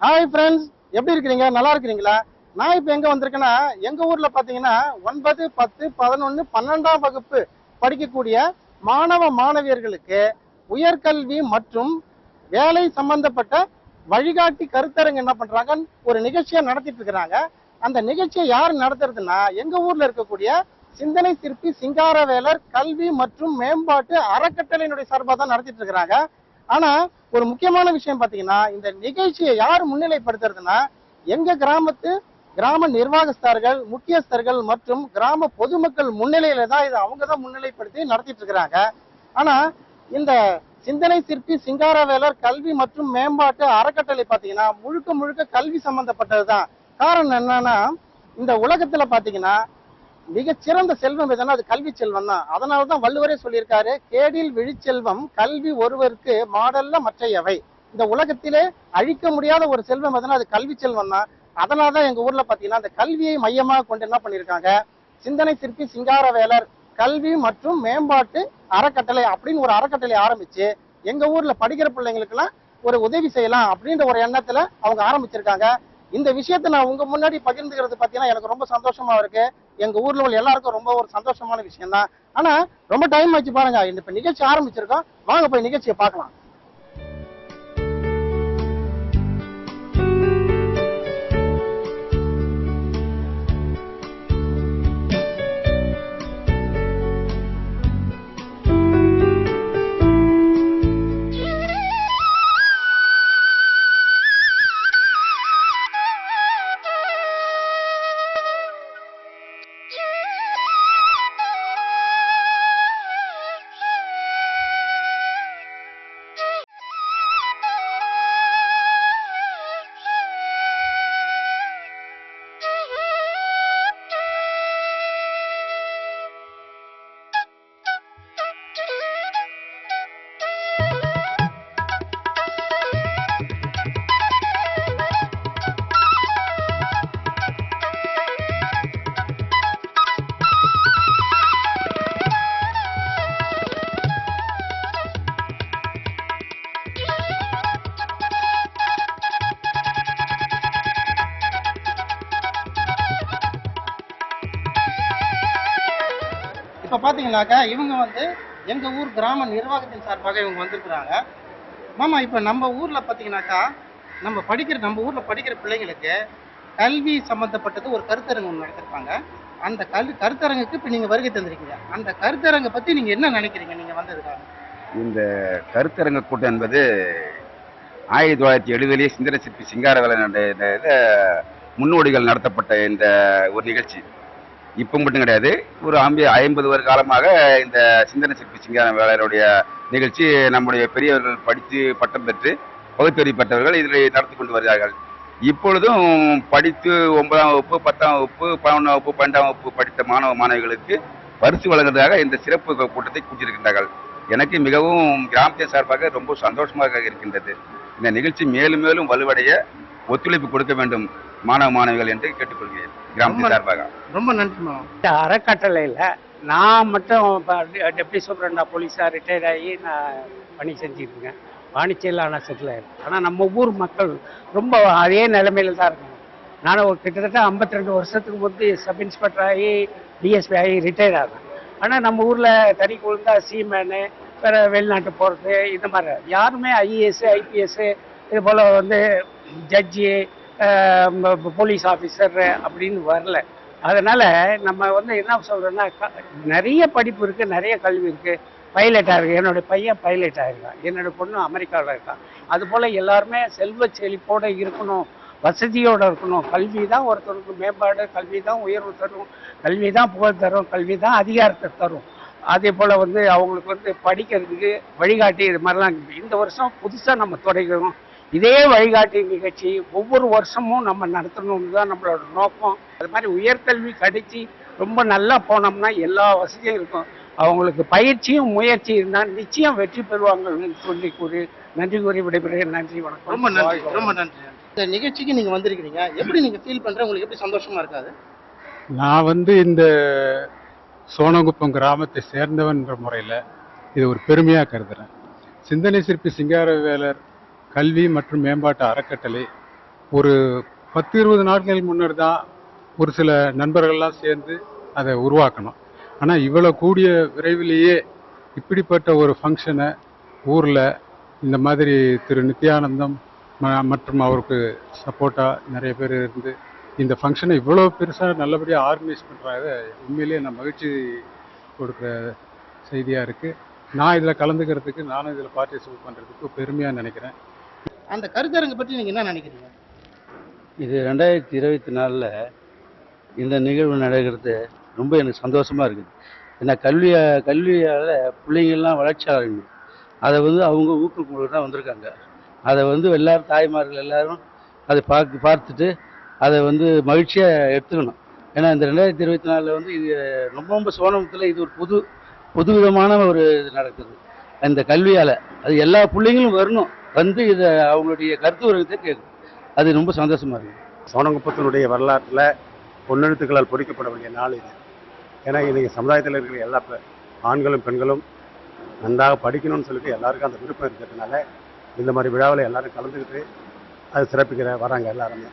Hi friends எப்படி இருக்கிறீங்க? நல்லா இருக்கிறீங்களா? நான் இப்போ எங்க வந்திருக்கேன்னா எங்க ஊர்ல பாத்தீங்கன்னா ஒன்பது பத்து பதினொன்னு பன்னெண்டாம் வகுப்பு படிக்கக்கூடிய மாணவ மாணவியர்களுக்கு உயர்கல்வி மற்றும் வேலை சம்பந்தப்பட்ட வழிகாட்டி கருத்தரங்கு என்ன பண்ணுறாங்க ஒரு நிகழ்ச்சியை நடத்திட்டு இருக்கிறாங்க. அந்த நிகழ்ச்சியை யார் நடத்துறதுன்னா எங்க ஊர்ல இருக்கக்கூடிய சிந்தனை சிற்பி சிங்காரவேலர் கல்வி மற்றும் மேம்பாட்டு அறக்கட்டளையினுடைய சார்பாக தான் நடத்திட்டு இருக்கிறாங்க. ஆனா ஒரு முக்கியமான விஷயம் பாத்தீங்கன்னா இந்த நிகழ்ச்சியை யார் முன்னிலைப்படுத்துறதுன்னா எங்க கிராமத்து கிராம நிர்வாகஸ்தர்கள் முக்கியஸ்தர்கள் மற்றும் கிராம பொதுமக்கள் முன்னிலையில தான் இதை அவங்க தான் முன்னிலைப்படுத்தி நடத்திட்டு இருக்கிறாங்க. ஆனா இந்த சிந்தனை சிற்பி சிங்காரவேலர் கல்வி மற்றும் மேம்பாட்டு அறக்கட்டளை பாத்தீங்கன்னா முழுக்க முழுக்க கல்வி சம்பந்தப்பட்டது தான் காரணம் என்னன்னா இந்த உலகத்துல பாத்தீங்கன்னா மிகச்சிறந்த செல்வம் எதுனா அது கல்வி செல்வம் தான் அதனால தான் வள்ளுவரே சொல்லியிருக்காரு கேடில் விழிச்செல்வம் கல்வி ஒருவருக்கு மாடல்ல மற்றையவை. இந்த உலகத்திலே அழிக்க முடியாத ஒரு செல்வம் எதுனா அது கல்வி செல்வம் தான் அதனால தான் எங்க ஊர்ல பாத்தீங்கன்னா அந்த கல்வியை மையமாக கொண்டு என்ன பண்ணியிருக்காங்க? சிந்தனை சிற்பி சிங்காரவேலர் கல்வி மற்றும் மேம்பாட்டு அறக்கட்டளை அப்படின்னு ஒரு அறக்கட்டளை ஆரம்பிச்சு எங்க ஊர்ல படிக்கிற பிள்ளைங்களுக்கெல்லாம் ஒரு உதவி செய்யலாம் அப்படின்ற ஒரு எண்ணத்துல அவங்க ஆரம்பிச்சிருக்காங்க. இந்த விஷயத்தை நான் உங்க முன்னாடி பகிர்ந்துக்கிறது பாத்தீங்கன்னா எனக்கு ரொம்ப சந்தோஷமா இருக்கு. எங்க ஊர்ல உள்ள எல்லாருக்கும் ரொம்ப ஒரு சந்தோஷமான விஷயம் தான் ஆனா ரொம்ப டைம் ஆச்சு பாருங்க. இந்த இப்ப நிகழ்ச்சி ஆரம்பிச்சிருக்கோம். வாங்க போய் நிகழ்ச்சியை பார்க்கலாம். இப்ப இவங்க வந்து எங்கள் ஊர் கிராம நிர்வாகத்தின் சார்பாக இவங்க வந்திருக்கிறாங்க. மாமா இப்போ நம்ம ஊரில் பார்த்தீங்கன்னாக்கா நம்ம படிக்கிற நம்ம ஊரில் படிக்கிற பிள்ளைங்களுக்கு கல்வி சம்மந்தப்பட்டது ஒரு கருத்தரங்கு ஒன்று நடத்திருப்பாங்க. அந்த கல் கருத்தரங்குக்கு இப்போ நீங்கள் வருகை தந்திருக்கீங்க. அந்த கருத்தரங்கை பற்றி நீங்கள் என்ன நினைக்கிறீங்க? நீங்கள் வந்ததுக்காக. இந்த கருத்தரங்க கூட்டம் என்பது ஆயிரத்தி தொள்ளாயிரத்தி எழுபதுலேயே சிந்தன சிற்பி சிங்காரவேலன் என்ற முன்னோடிகள் நடத்தப்பட்ட இந்த ஒரு நிகழ்ச்சி. இப்போ மட்டும் கிடையாது. ஒரு ஐம்பது ஐம்பது வருட காலமாக இந்த சிந்தனை சிற்பி சிங்காரவேலருடைய நிகழ்ச்சி நம்முடைய பெரியவர்கள் படித்து பட்டம் பெற்று பகுத்தறிவு பெற்றவர்கள் இதில் நடத்தி கொண்டு வருகிறார்கள். இப்பொழுதும் படித்து ஒன்பதாம் வகுப்பு பத்தாம் வகுப்பு பதினொன்றாம் வகுப்பு பன்னெண்டாம் வகுப்பு படித்த மாணவ மாணவிகளுக்கு பரிசு வழங்குவதாக இந்த சிறப்பு கூட்டத்தை கூட்டியிருக்கின்றார்கள். எனக்கு மிகவும் கிராமத்தின் சார்பாக ரொம்ப சந்தோஷமாக இருக்கின்றது. இந்த நிகழ்ச்சி மேலும் மேலும் வலுவடைய ஒத்துழைப்பு கொடுக்க வேண்டும். மாணவ மாணவிகள் என்று கேட்டுக்கொள்கிறேன். கிராமத்தின் ரொம்ப- சார்பாக. ரொம்ப நன்றி இந்த அறக்கட்டளையில் நான் மட்டும் டெப்டி சூப்பரண்டா போலீஸாக ரிட்டையர் ஆகி நான் பணி செஞ்சுருக்கேன். ஆனால் செட்டில் ஆயிருக்கேன் ஆனால் நம்ம ஊர் மக்கள் ரொம்ப அதே நிலைமையில தான் இருக்காங்க. நானும் ஒரு கிட்டத்தட்ட 52 ரெண்டு வருஷத்துக்கு முந்தி சப் இன்ஸ்பெக்டர் ஆகி டிஎஸ்பி ஆகி ரிட்டையர் ஆனேன். ஆனால் நம்ம ஊரில் தனி குழுந்தா சீமேனு வேறு வெளிநாட்டு போகிறது இந்த மாதிரி யாருமே ஐஏஎஸ் ஐபிஎஸ் இது போல் வந்து ஜட்ஜி போலீஸ் ஆஃபீஸர் அப்படின்னு வரல. அதனால் நம்ம வந்து என்ன சொல்கிறோன்னா க- நிறைய படிப்பு இருக்குது நிறைய கல்வி இருக்குது பைலட்டாக இருக்குது என்னோடய பையன் பைலட்டாக இருக்கான். என்னோடய பொண்ணு அமெரிக்காவில் இருக்கான் அதுபோல் எல்லாருமே செல்வ செழிப்போடு இருக்கணும். வசதியோடு இருக்கணும். கல்வி தான் ஒருத்தருக்கு மேம்பாடு கல்வி தான் உயர்வு தரும். கல்வி தான் புகழ் தரும். கல்வி தான் அதிகாரத்தை தரும். அதே போல் வந்து அவங்களுக்கு வந்து படிக்கிறதுக்கு வழிகாட்டி இது மாதிரிலாம். இருக்குது. இந்த வருஷம் புதுசாக நம்ம தொடங்கிறோம் இதே வழிகாட்டி நிகழ்ச்சி ஒவ்வொரு வருஷமும் நம்ம நடத்தணும்னு தான் நம்மளோட நோக்கம். அது மாதிரி உயர்கல்வி கிடைச்சி ரொம்ப நல்லா போனோம்னா எல்லா வசதியும் இருக்கும். அவங்களுக்கு பயிற்சியும் முயற்சி இருந்தால் நிச்சயம் வெற்றி பெறுவாங்கன்னு சொல்லி கூறி நன்றி கூறி விடைபெறுகிறேன். நன்றி வணக்கம். ரொம்ப நன்றி ரொம்ப நன்றி இந்த நிகழ்ச்சிக்கு நீங்க வந்திருக்கிறீங்க. எப்படி நீங்க ஃபீல் பண்ற உங்களுக்கு எப்படி சந்தோஷமா இருக்காது நான் வந்து இந்த சோனகுப்பம் கிராமத்தை சேர்ந்தவன்ற முறையில் இது ஒரு பெருமையாக கருதுகிறேன் சிந்தனை சிற்பி சிங்காரவேலர் கல்வி மற்றும் மேம்பாட்டு அறக்கட்டளை. ஒரு பத்து இருபது நாட்கள் முன்னர் தான் ஒரு சில நண்பர்கள்லாம் சேர்ந்து அதை உருவாக்கணும். ஆனால் இவ்வளோ கூடிய விரைவிலேயே இப்படிப்பட்ட ஒரு ஃபங்க்ஷனை ஊரில் இந்த மாதிரி திரு நித்யானந்தம் ம- மற்றும் அவருக்கு சப்போர்ட்டாக நிறைய பேர் இருந்து இந்த ஃபங்க்ஷனை இவ்வளோ பெருசாக நல்லபடியாக ஆர்கனைஸ் பண்ணுறாங்க உண்மையிலேயே நான் மகிழ்ச்சி கொடுக்குற செய்தியாக இருக்குது நான் இதில் கலந்துக்கிறதுக்கு நானும் இதில் பார்ட்டிசிபேட் பண்ணுறதுக்கு பெருமையாக நினைக்கிறேன். அந்த கருத்தரங்கு பற்றி நீங்கள் என்ன நினைக்கிறீங்க? இது ரெண்டாயிரத்தி இருபத்தி நாலில் இந்த நிகழ்வு நடக்கிறது ரொம்ப எனக்கு சந்தோஷமாக இருக்குது. ஏன்னா கல்வியை கல்வியால் பிள்ளைங்கள்லாம் வளர்ச்சி அடையணும். அதை வந்து அவங்க ஊக்கம் தான் வந்திருக்காங்க. அதை வந்து எல்லாரும் தாய்மார்கள் எல்லோரும் அதை பார்த்து பார்த்துட்டு அதை வந்து மகிழ்ச்சியாக எடுத்துக்கணும். ஏன்னா இந்த ரெண்டாயிரத்தி இருபத்தி நாலில் வந்து இது ரொம்ப ரொம்ப சோனமத்தில் இது ஒரு புது புது விதமான ஒரு இது நடக்குது. அந்த கல்வியால் அது எல்லா பிள்ளைங்களும் வரணும். வந்து இதை அவங்களுடைய கருத்து உலகத்தை கேட்கும். அது ரொம்ப சந்தோஷமாக இருக்குது சோனங்குப்பத்தினுடைய வரலாற்றில் பொன்னெழுத்துக்களால் பொறிக்கப்பட வேண்டிய நாள் இது. ஏன்னா இன்னைக்கு சமுதாயத்தில் இருக்கிற எல்லா ஆண்களும் பெண்களும் நன்றாக படிக்கணும்னு சொல்லிட்டு எல்லாருக்கும் அந்த விருப்பம் இருக்கிறதுனால இந்த மாதிரி விழாவில் எல்லாரும் கலந்துக்கிட்டு அது சிறப்பிக்கிற வராங்க எல்லாருமே.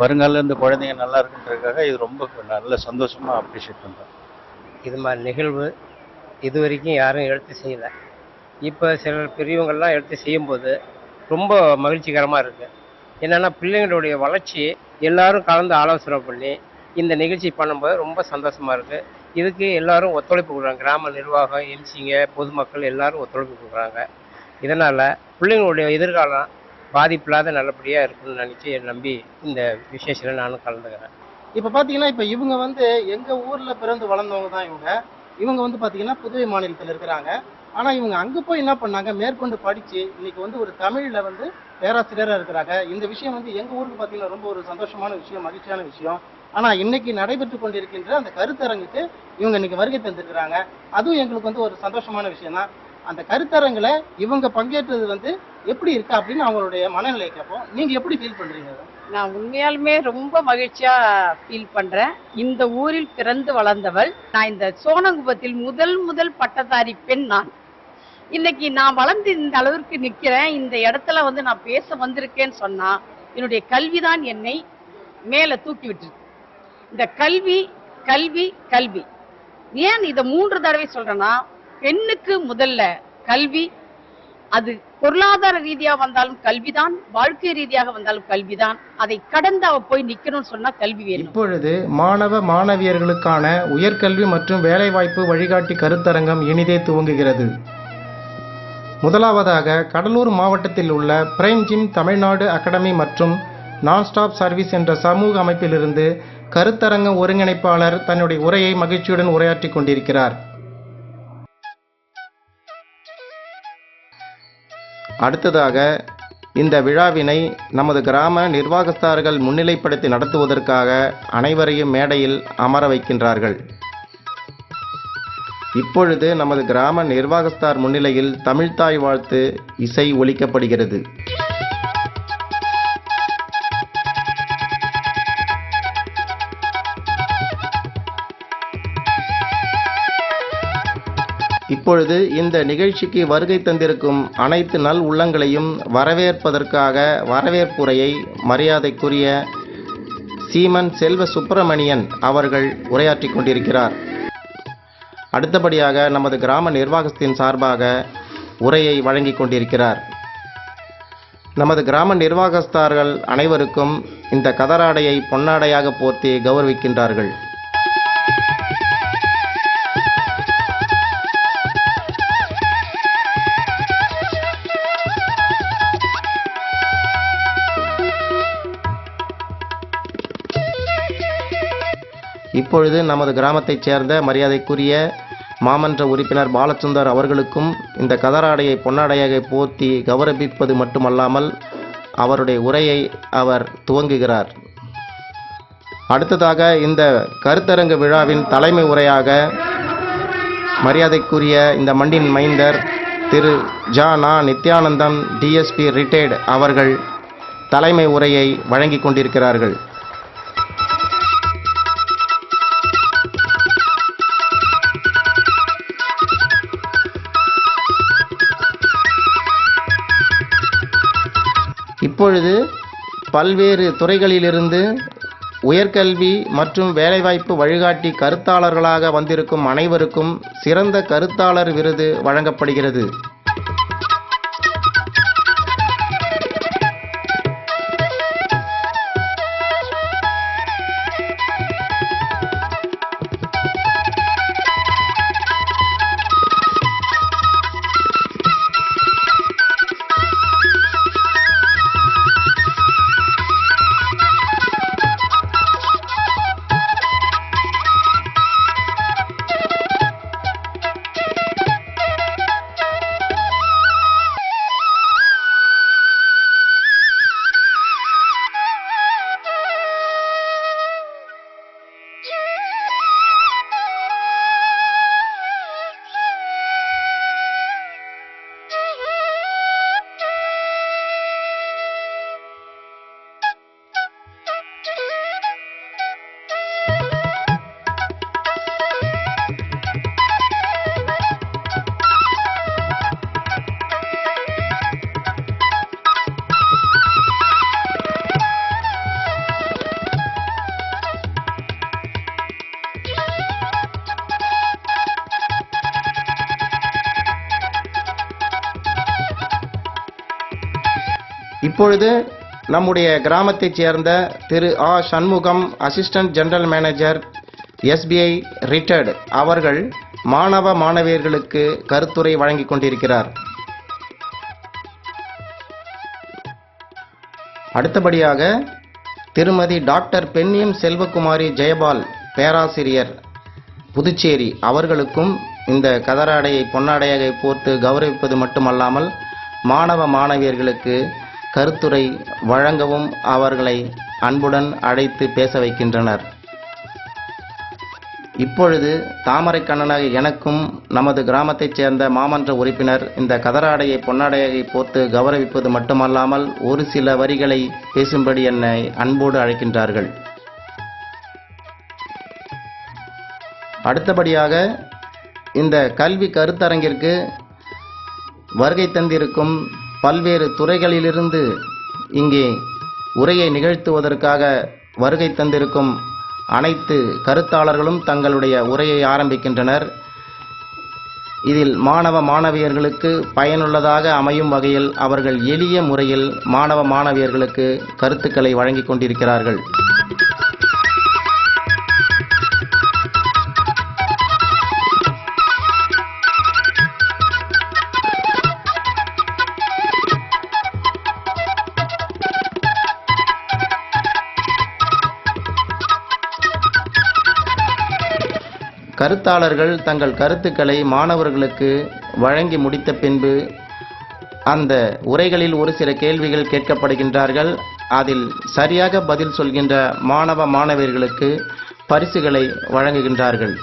வருங்கால இந்த குழந்தைங்க நல்லா இருக்குன்றதுக்காக இது ரொம்ப நல்ல சந்தோஷமா அப்ரிஷியேட் பண்றேன் இது மாதிரி நிகழ்வு இது வரைக்கும் யாரும் எடுத்து செய்யலை. இப்போ சில பெரியவங்கள்லாம் எடுத்து செய்யும்போது ரொம்ப மகிழ்ச்சிகரமாக இருக்குது என்னென்னா பிள்ளைங்களுடைய வளர்ச்சி எல்லாரும் கலந்து ஆலோசனை பண்ணி இந்த நிகழ்ச்சி பண்ணும்போது ரொம்ப சந்தோஷமாக இருக்குது இதுக்கு எல்லாரும் ஒத்துழைப்பு கொடுக்குறாங்க. கிராம நிர்வாகம் எம்சிங்க பொதுமக்கள் எல்லாரும் ஒத்துழைப்பு கொடுக்குறாங்க. இதனால் பிள்ளைங்களுடைய எதிர்காலம் பாதிப்பில்லாத நல்லபடியாக இருக்குன்னு நினச்சி நம்பி இந்த விசேஷத்தில் நானும் கலந்துக்கிறேன். இப்போ பார்த்தீங்கன்னா இப்போ இவங்க வந்து எங்கள் ஊரில் பிறந்து வளர்ந்தவங்க தான் இவங்க. இவங்க வந்து பார்த்தீங்கன்னா புதுவை மாநிலத்தில் இருக்கிறாங்க. ஆனால் இவங்க அங்கே போய் என்ன பண்ணாங்க? மேற்கொண்டு படித்து இன்னைக்கு வந்து ஒரு தமிழில் வந்து பேராசிரியராக இருக்கிறாங்க. இந்த விஷயம் வந்து எங்கள் ஊருக்கு பார்த்தீங்கன்னா ரொம்ப ஒரு சந்தோஷமான விஷயம் மகிழ்ச்சியான விஷயம். ஆனால் இன்னைக்கு நடைபெற்று கொண்டிருக்கின்ற அந்த கருத்தரங்குக்கு இவங்க இன்னைக்கு வருகை தந்திருக்கிறாங்க. அதுவும் எங்களுக்கு வந்து ஒரு சந்தோஷமான விஷயம் தான் அந்த கருத்தரங்கில் இவங்க பங்கேற்றது வந்து எப்படி இருக்கு அப்படின்னு அவங்களுடைய மனநிலை கேட்போம். நீங்க எப்படி ஃபீல் பண்றீங்க? நான் உண்மையாலுமே ரொம்ப மகிழ்ச்சியா ஃபீல் பண்றேன். இந்த ஊரில் பிறந்து வளர்ந்தவள் நான் இந்த சோனங்குப்பத்தில் முதல் முதல் பட்டதாரி பெண் நான். இன்னைக்கு நான் வளர்ந்து இந்த அளவிற்கு நிக்கிறேன் இந்த இடத்துல வந்து நான் பேச வந்திருக்கேன்னு சொன்னா என்னுடைய கல்விதான் என்னை மேல தூக்கி விட்டுருக்கு. இந்த கல்வி கல்வி கல்வி. ஏன் இதை மூன்று தடவை சொல்றேன்னா பெண்ணுக்கு முதல்ல கல்வி அது பொருளாதார ரீதியாக வந்தாலும் கல்விதான் வாழ்க்கை ரீதியாக வந்தாலும் கல்விதான். அதை கடந்து அவ போய் நிக்கணும்னு சொன்னா கல்வி வேணும். இப்பொழுது மாணவ மாணவியர்களுக்கான உயர்கல்வி மற்றும் வேலைவாய்ப்பு வழிகாட்டி கருத்தரங்கம் இனிதே துவங்குகிறது. முதலாவதாக கடலூர் மாவட்டத்தில் உள்ள பிரைம் ஜிம் தமிழ்நாடு அகாடமி மற்றும் நான் ஸ்டாப் சர்வீஸ் என்ற சமூக அமைப்பிலிருந்து கருத்தரங்க ஒருங்கிணைப்பாளர் தன்னுடைய உரையை மகிழ்ச்சியுடன் உரையாற்றிக் கொண்டிருக்கிறார். அடுத்ததாக இந்த விழாவினை நமது கிராம நிர்வாகஸ்தார்கள் முன்னிலைப்படுத்தி நடத்துவதற்காக அனைவரையும் மேடையில் அமர வைக்கின்றார்கள். இப்பொழுது நமது கிராம நிர்வாகஸ்தார் முன்னிலையில் தமிழ்தாய் வாழ்த்து இசை ஒலிக்கப்படுகிறது. இப்பொழுது இந்த நிகழ்ச்சிக்கு வருகை தந்திருக்கும் அனைத்து நல் உள்ளங்களையும் வரவேற்பதற்காக வரவேற்புரையை மரியாதைக்குரிய சீமன் செல்வ சுப்பிரமணியன் அவர்கள் உரையாற்றிக் கொண்டிருக்கிறார். அடுத்தபடியாக நமது கிராம நிர்வாகத்தின் சார்பாக உரையை வழங்கி கொண்டிருக்கிறார். நமது கிராம நிர்வாகஸ்தார்கள் அனைவருக்கும் இந்த கதராடையை பொன்னாடையாக போர்த்தி கௌரவிக்கின்றார்கள். இப்பொழுது நமது கிராமத்தைச் சேர்ந்த மரியாதைக்குரிய மாமன்ற உறுப்பினர் பாலசுந்தர் அவர்களுக்கும் இந்த கதராடையை பொன்னாடையாக போர்த்தி கௌரவிப்பது மட்டுமல்லாமல் அவருடைய உரையை அவர் துவங்குகிறார். அடுத்ததாக இந்த கருத்தரங்கு விழாவின் தலைமை உரையாக மரியாதைக்குரிய இந்த மண்டின் மைந்தர் திரு ஜா. நா. நித்யானந்தம் டிஎஸ்பி ரிட்டையர்டு அவர்கள் தலைமை உரையை வழங்கிக் கொண்டிருக்கிறார்கள். இப்பொழுது பல்வேறு துறைகளிலிருந்து உயர்கல்வி மற்றும் வேலைவாய்ப்பு வழிகாட்டி கருத்தாளர்களாக வந்திருக்கும் அனைவருக்கும் சிறந்த கருத்தாளர் விருது வழங்கப்படுகிறது. இப்பொழுது நம்முடைய கிராமத்தைச் சேர்ந்த திரு ஆ. Shanmugam assistant general manager SBI retired அவர்கள் மாணவ மாணவியர்களுக்கு கருத்துரை வழங்கி கொண்டிருக்கிறார். அடுத்தபடியாக திருமதி டாக்டர் பெண்ணியம் செல்வகுமாரி ஜெயபால் பேராசிரியர் புதுச்சேரி அவர்களுக்கும் இந்த கதராடையை பொன்னாடையாக போர்த்து கௌரவிப்பது மட்டுமல்லாமல் மாணவ மாணவியர்களுக்கு கருத்துரை வழங்கவும் அவர்களை அன்புடன் அழைத்து பேச வைக்கின்றனர். இப்பொழுது தாமரை கண்ணனாக எனக்கும் நமது கிராமத்தைச் சேர்ந்த மாமன்ற உறுப்பினர் இந்த கதராடையை பொன்னாடையை போர்த்து கௌரவிப்பது மட்டுமல்லாமல் ஒரு சில வரிகளை பேசும்படி என்னை அன்போடு அழைக்கின்றார்கள். அடுத்தபடியாக இந்த கல்வி கருத்தரங்கிற்கு வருகை தந்திருக்கும் பல்வேறு துறைகளிலிருந்து இங்கே உரையை நிகழ்த்துவதற்காக வருகை தந்திருக்கும் அனைத்து கருத்தாளர்களும் தங்களுடைய உரையை ஆரம்பிக்கின்றனர். இதில் மாணவ மாணவியர்களுக்கு பயனுள்ளதாக அமையும் வகையில் அவர்கள் எளிய முறையில் மாணவ மாணவியர்களுக்கு கருத்துக்களை வழங்கிக் கொண்டிருக்கிறார்கள். கருத்தாளர்கள் தங்கள் கருத்துக்களை மாணவர்களுக்கு வழங்கி முடித்த பின்பு அந்த உரைகளில் ஒரு சில கேள்விகள் கேட்கப்படுகின்றார்கள். அதில் சரியாக பதில் சொல்கின்ற மாணவ மாணவியர்களுக்கு பரிசுகளை வழங்குகின்றார்கள்.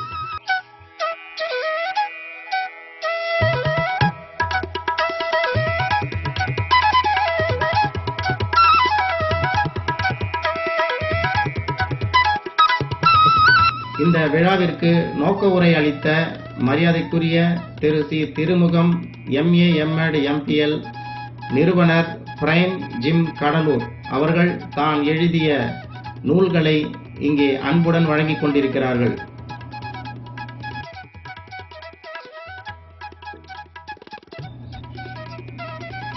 இந்த விழாவிற்கு நோக்க உரை அளித்த மரியாதைக்குரிய Thiru C Thirumugam MA MEd MPhil நிறுவனர் பிரைம் ஜிம் கடலூர் அவர்கள் தான் எழுதிய நூல்களை இங்கே அன்புடன் வழங்கிக் கொண்டிருக்கிறார்கள்.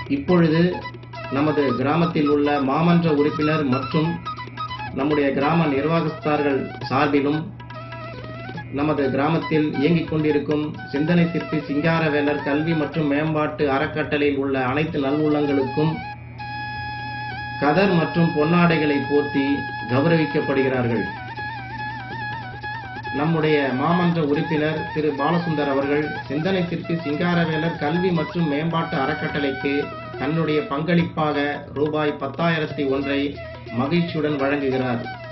இப்பொழுது நமது கிராமத்தில் உள்ள மாமன்ற உறுப்பினர் மற்றும் நம்முடைய கிராம நிர்வாகஸ்தார்கள் சார்பிலும் நமது கிராமத்தில் இயங்கிக் கொண்டிருக்கும் சிந்தனை சிற்பி சிங்காரவேலர் கல்வி மற்றும் மேம்பாட்டு அறக்கட்டளையில் உள்ள அனைத்து நல்லுள்ளங்களுக்கும் கதர் மற்றும் பொன்னாடைகளை போர்த்தி கௌரவிக்கப்படுகிறார்கள். நம்முடைய மாமன்ற உறுப்பினர் திரு பாலசுந்தர் அவர்கள் சிந்தனை சிற்பி சிங்காரவேலர் கல்வி மற்றும் மேம்பாட்டு அறக்கட்டளைக்கு தன்னுடைய பங்களிப்பாக ரூபாய் பத்தாயிரத்தி ஒன்றை மகிழ்ச்சியுடன் வழங்குகிறார்.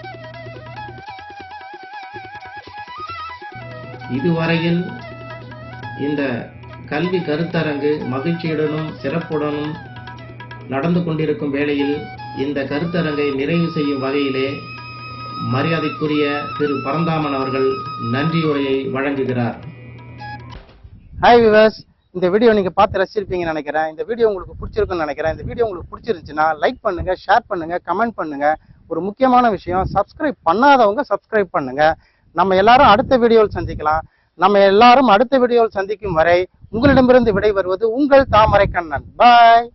இதுவரையில் இந்த கல்வி கருத்தரங்கு மகிழ்ச்சியுடனும் சிறப்புடனும் நடந்து கொண்டிருக்கும் வேளையில் இந்த கருத்தரங்கை நிறைவு செய்யும் வகையிலே மரியாதைக்குரிய திரு பரந்தாமன் அவர்கள் நன்றியுரையை வழங்குகிறார். ஹாய் விவர்ஸ் இந்த வீடியோ நீங்க பார்த்து ரசிச்சிருப்பீங்கன்னு நினைக்கிறேன். இந்த வீடியோ உங்களுக்கு பிடிச்சிருக்குன்னு நினைக்கிறேன். இந்த வீடியோ உங்களுக்கு பிடிச்சிருந்துச்சுன்னா லைக் பண்ணுங்க ஷேர் பண்ணுங்க கமெண்ட் பண்ணுங்க. ஒரு முக்கியமான விஷயம் சப்ஸ்கிரைப் பண்ணாதவங்க சப்ஸ்கிரைப் பண்ணுங்க. நம்ம எல்லாரும் அடுத்த வீடியோவில் சந்திக்கலாம். நம்ம எல்லாரும் அடுத்த வீடியோவில் சந்திக்கும் வரை உங்களிடமிருந்து விடைபெறுவது உங்கள் தாமரை கண்ணன் பாய்